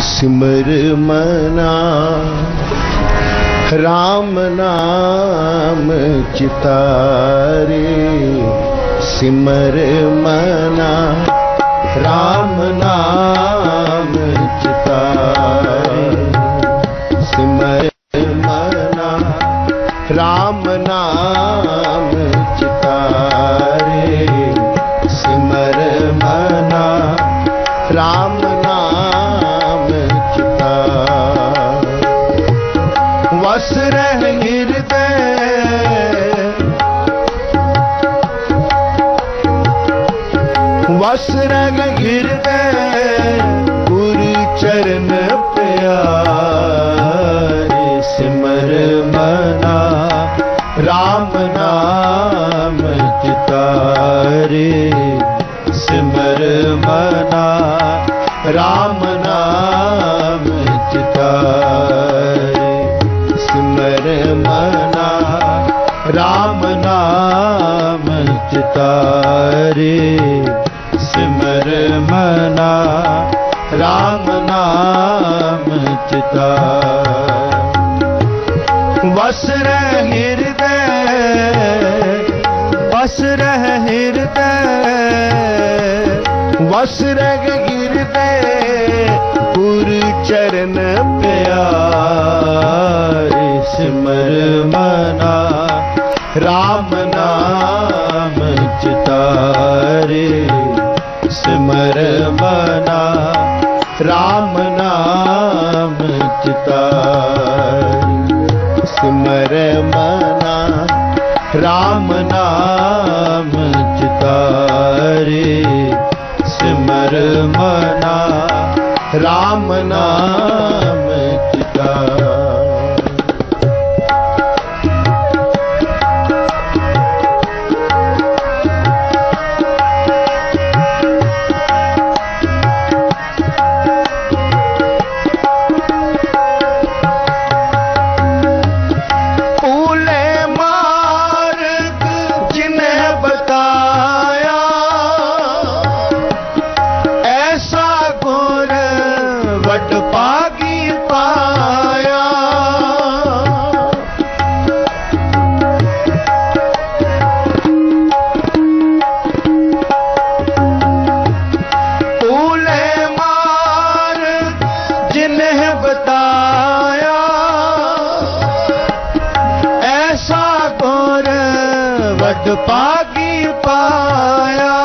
ਸਿਮਰ ਮਨਾ। RAM ਨਾਮ ਚਿਤਾਰੇ। ਸਿਮਰ ਮਨਾ। RAM ਨਾਮ ਚਿਤਾਰੇ। ਸਿਮਰ ਮਨਾ। RAM ਨਾਮ ਚਿਤਾਰੇ। ਸਿਮਰ ਮਨਾ। RAM ਵਸ ਰਹਿ ਹਿਰਦੈ ਚਰਨ ਪਿਆਰੇ ਸਿਮਰ ਮਨਾ RAM ਨਾਮ ਚਿਤਾਰੇ ਸਿਮਰ ਮਨਾ RAM ਨਾਮ ਚਿਤਾਰੇ ਸਿਮਰ ਮਨਾ RAM ਨਾਮ ਚਿਤਾਰੇ ਵਸ ਰਹਿ ਹਿਰਦੈ, ਵਸ ਰਹਿ ਹਿਰਦੈ ਗੁਰ ਚਰਨ ਪਿਆਰੇ ਸਿਮਰ ਮਨਾ RAM ਨਾਮ ਚਿਤਾਰੇ ਸਿਮਰ ਮਨਾ RAM ਨਾਮ ਚਿਤਾਰੇ ਸਿਮਰ ਮਨਾ RAM ਨਾਮ ਚਿਤਾਰੇ ਸਿਮਰ ਮਨਾ RAM ਨਾਮ ਵਡ ਪਾਗੀ ਪਾਇਆ।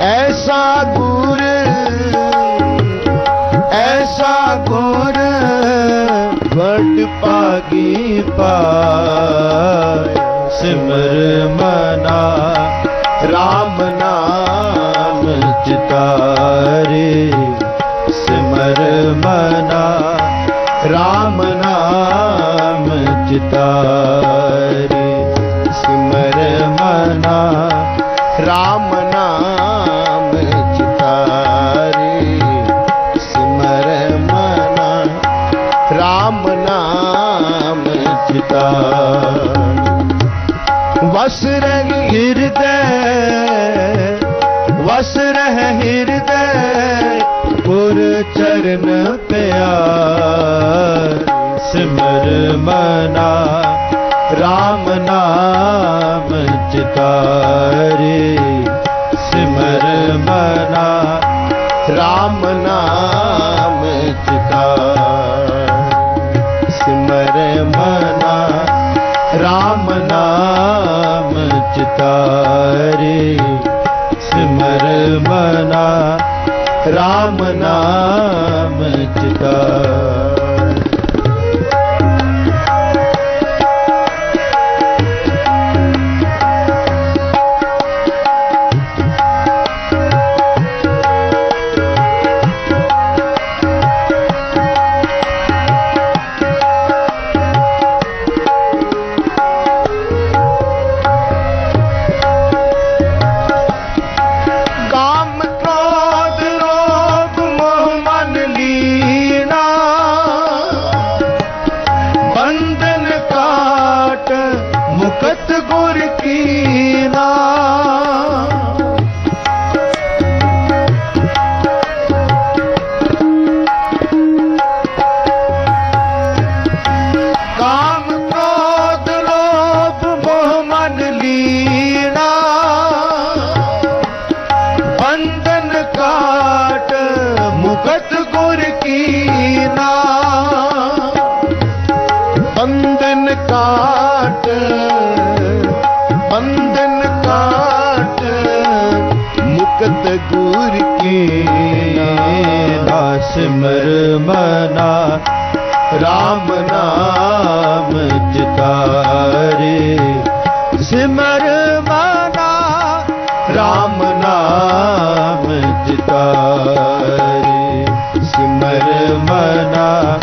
ਐਸਾ ਗੁਰ ਐਸਾ ਗੁਰ ਵਡ ਪਾਗੀ ਪਾਇਆ। ਸਿਮਰ ਮਨਾ RAM ਨਾਮ ਚਿਤਾਰੇ। ਸਿਮਰ ਮਨਾ RAM ਨਾਮ ਚਿਤਾਰੇ। ਵਸ ਰਹਿ ਹਿਰਦੈ ਵਸ ਰਹਿ ਹਿਰਦੈ ਗੁਰ ਚਰਨ ਪਿਆਰ। ਸਿਮਰ ਮਨਾ RAM ਨਾਮ ਚਿਤਾਰੇ। ਸਿਮਰ ਮਨਾ ਰਾਮ ਨਾਮ ਚਿਤਾਰੇ ਸਿਮਰ ਮਨਾ ਰਾਮ ਨਾਮ ਚਿਤਾਰੇ ਸਿਮਰ ਮਨਾ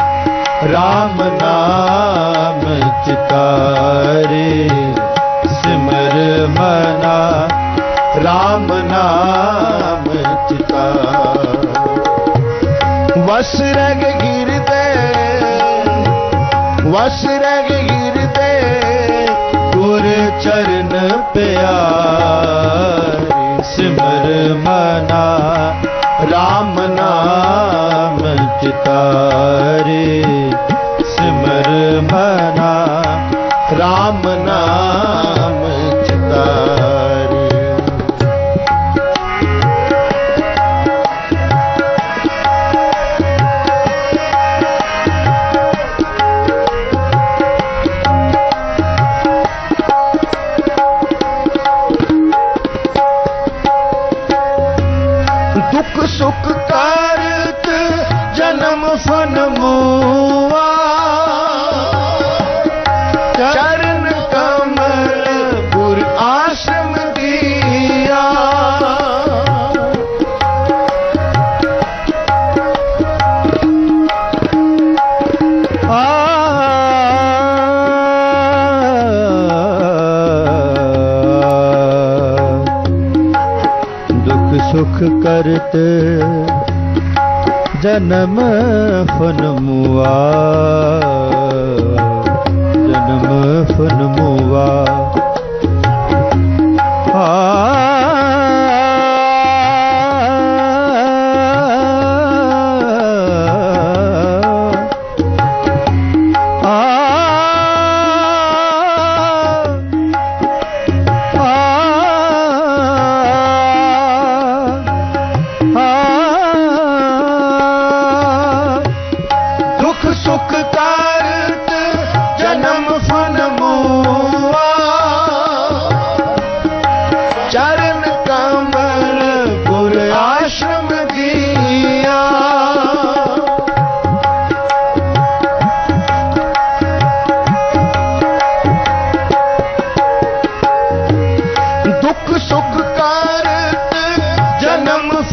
ਰਾਮ ਨਾਮ ਚਿਤਾਰੇ ਸਿਮਰ ਮਨਾ ਰਾਮ ਨਾਮ ਚਿਤਾਰੇ ਵਸ ਰਗ ਗਿਰਦੇ ਵਸ ਰਗ ਹਿਰਦੇ ਗੁਰ ਚਰਨ ਪਿਆਰੇ ਸਿਮਰ ਮਨਾ। चरण कमल पुर आशम दुख सुख करत जनम फनमुआ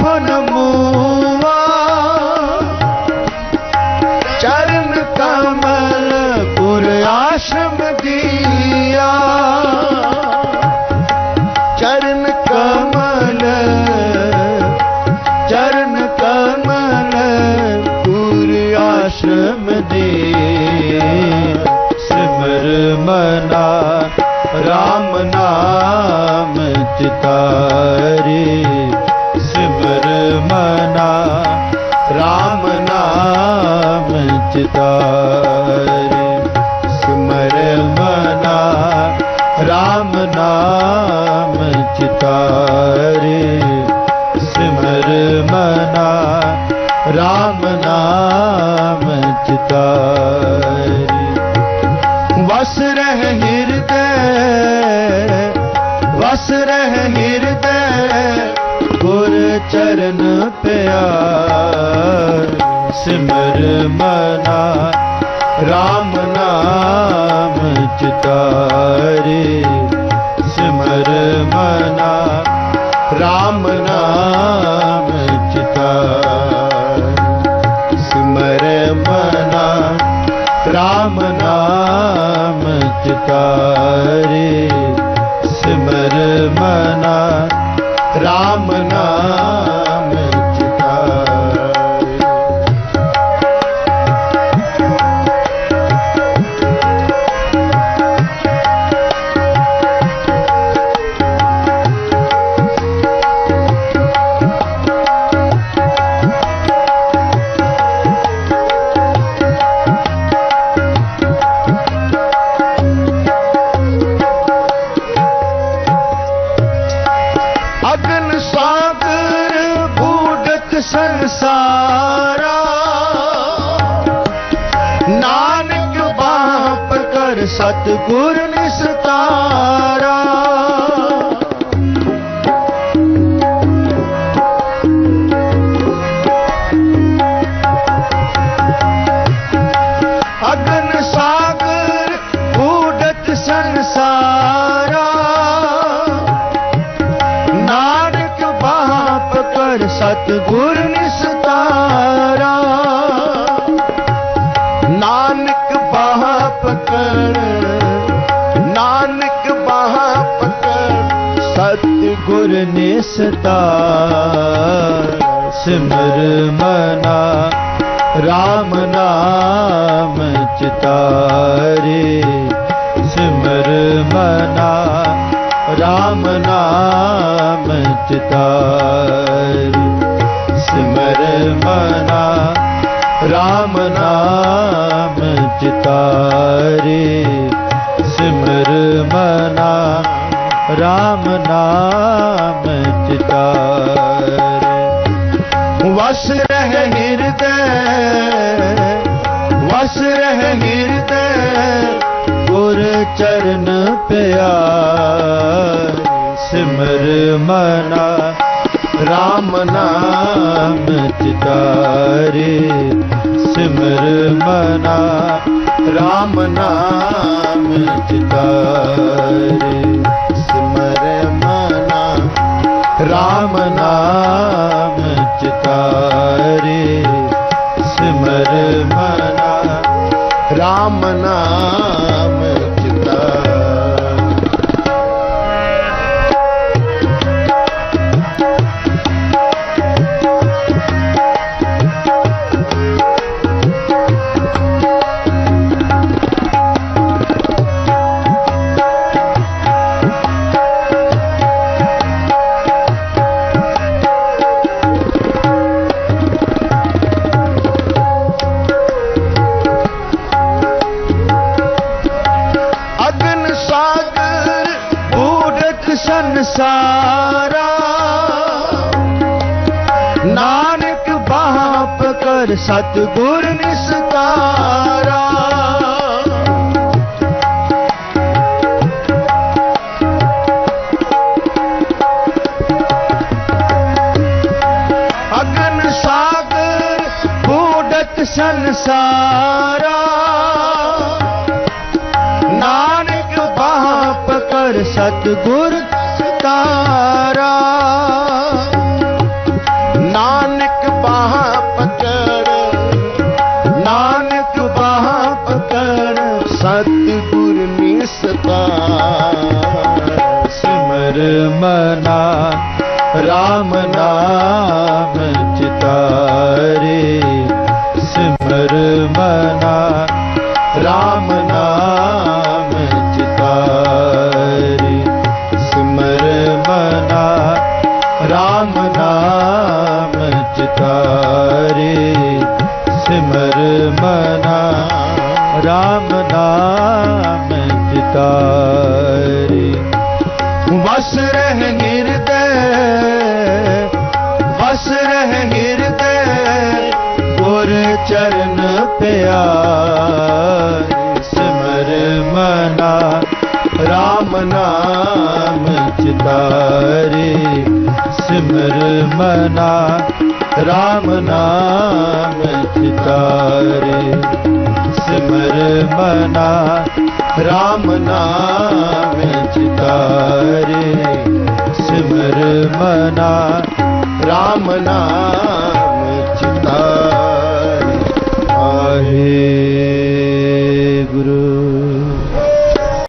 এখন মু ਵਸ ਰਹਿ ਹਿਰਦੈ, ਗੁਰ ਚਰਨ ਪਿਆਰ। ਸਿਮਰ ਮਨਾ, ਰਾਮ ਨਾਮ ਚਿਤਾਰੇ। ਸਿਮਰ ਮਨਾ, ਰਾਮ ਨਾਮ ਚਿਤਾਰੇ। ਸਿਮਰ ਮਨਾ, ਰਾਮ ਨਾਮ ਚਿਤਾਰੇ। ਸਤਿਗੁਰ ਨਿਸਤਾਰ ਸਿਮਰ ਮਨਾ RAM ਨਾਮ ਚਿਤਾਰੇ। ਸਿਮਰ ਮਨਾ RAM ਨਾਮ ਚਿਤਾਰੇ। ਸਿਮਰ ਮਨਾ RAM ਨਾਮ ਚਿਤਾਰੇ। ਸਿਮਰ ਮਨਾ RAM ਨਾਮ ਚਿਤਾਰੇ ਵਸ ਰਹਿ ਹਿਰਦੈ, ਵਸ ਰਹਿ ਹਿਰਦੈ, ਗੁਰ ਚਰਨ ਪਿਆਰ, ਸਿਮਰ ਮਨਾ, ਰਾਮ ਨਾਮ ਚਿਤਾਰੇ। ਸਿਮਰ ਮਨਾ, ਰਾਮ ਨਾਮ ਚਿਤਾਰੇ। ਸਤਿਗੁਰ ਨਿਸਤਾਰਾ। ਅਗਨ ਸਾਗਰ ਊਡਤ ਸੰਸਾਰਾ। ਨਾਨਕ ਬਾਪ ਕਰ ਸਤਿਗੁਰ ਤਾਰਾ ਨਾਨਕ ਬਾਪ ਕਰ ਸਤਿਗੁਰ ਨਿਸਤਾਰ ਸਿਮਰ ਮਨਾ RAM ਨਾਮ ਚਿਤਾਰੇ ਸਿਮਰ ਮਨਾ RAM ਨਾਮ ਚਿਤਾਰੇ ਸਿਮਰ ਮਨਾ RAM ਨਾਮ ਚਿਤਾਰੇ ਸਿਮਰ ਮਨਾ RAM ਤਾਰੀ ਵਸ ਰਹਿ ਹਿਰਦੈ, ਵਸ ਰਹਿ ਹਿਰਦੈ, ਗੁਰ ਚਰਨ ਪਿਆਰ, ਸਿਮਰ ਮਨਾ RAM ਨਾਮ ਚਿਤਾਰੇ। ਸਿਮਰ ਮਨਾ RAM ਨਾਮ ਚਿਤਾਰੇ। ਸਿਮਰ ਮਨਾ RAM ਨਾਮ ਚਿਤਾਰੇ ਸਿਮਰ ਮਨਾ। RAM ਨਾਮ ਚਿਤਾਰੇ ਆਹੇ ਗੁਰੂ।